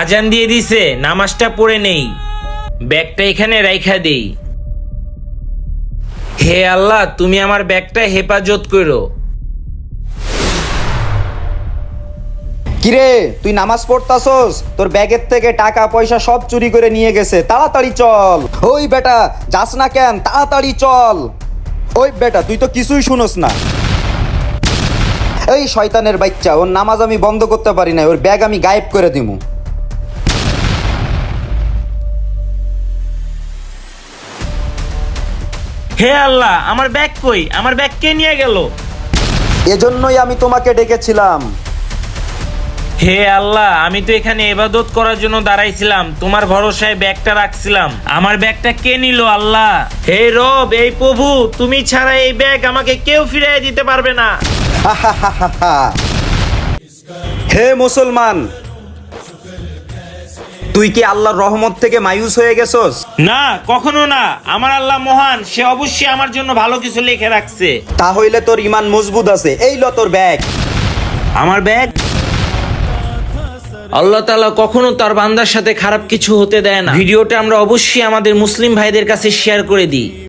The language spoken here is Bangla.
আজান দিয়ে দিছে নামাজটা পড়ে নেই। ব্যাগটা এখানে রাইখা দেই। হে আল্লাহ তুমি আমার ব্যাগটা হেফাজত করো। কিরে তুই নামাজ পড়তাছস? তোর ব্যাগের থেকে টাকা পয়সা সব চুরি করে নিয়ে গেছে। তাড়াতাড়ি চল। ওই বেটা যাস না কেন তাড়াতাড়ি চল। ওই বেটা তুই তো কিছুই শুনোস না। এই শয়তানের বাচ্চা ওর নামাজ আমি বন্ধ করতে পারি না ওর ব্যাগ আমি গায়েব করে দিমু। হে আল্লাহ আমার ব্যাগ কই? আমার ব্যাগ কে নিয়ে গেল? এজন্যই আমি তোমাকে ডেকেছিলাম। হে আল্লাহ আমি তো এখানে এবাদত করার জন্য দাঁড়াইছিলাম তোমার ভরসায় ব্যাগটা রাখছিলাম। আমার ব্যাগটা কে নিল আল্লাহ? হে রব এই প্রভু তুমি ছাড়া এই ব্যাগ আমাকে কেউ ফিরিয়ে দিতে পারবে না। হে মুসলমান তুই কি আল্লাহর রহমত থেকে মায়ুস হয়ে গেছস? না কখনো না। আমার আল্লাহ মহান সে অবশ্যই আমার জন্য ভালো কিছু লিখে রাখছে। তাহলে তোর ইমান মজবুত আছে। এই ল তোর ব্যাগ। আমার ব্যাগ? আল্লাহ তাআলা কখনো তার বান্দার সাথে খারাপ কিছু হতে দেয় না। ভিডিওটা আমরা অবশ্যই আমাদের মুসলিম ভাইদের কাছে শেয়ার করে দিই।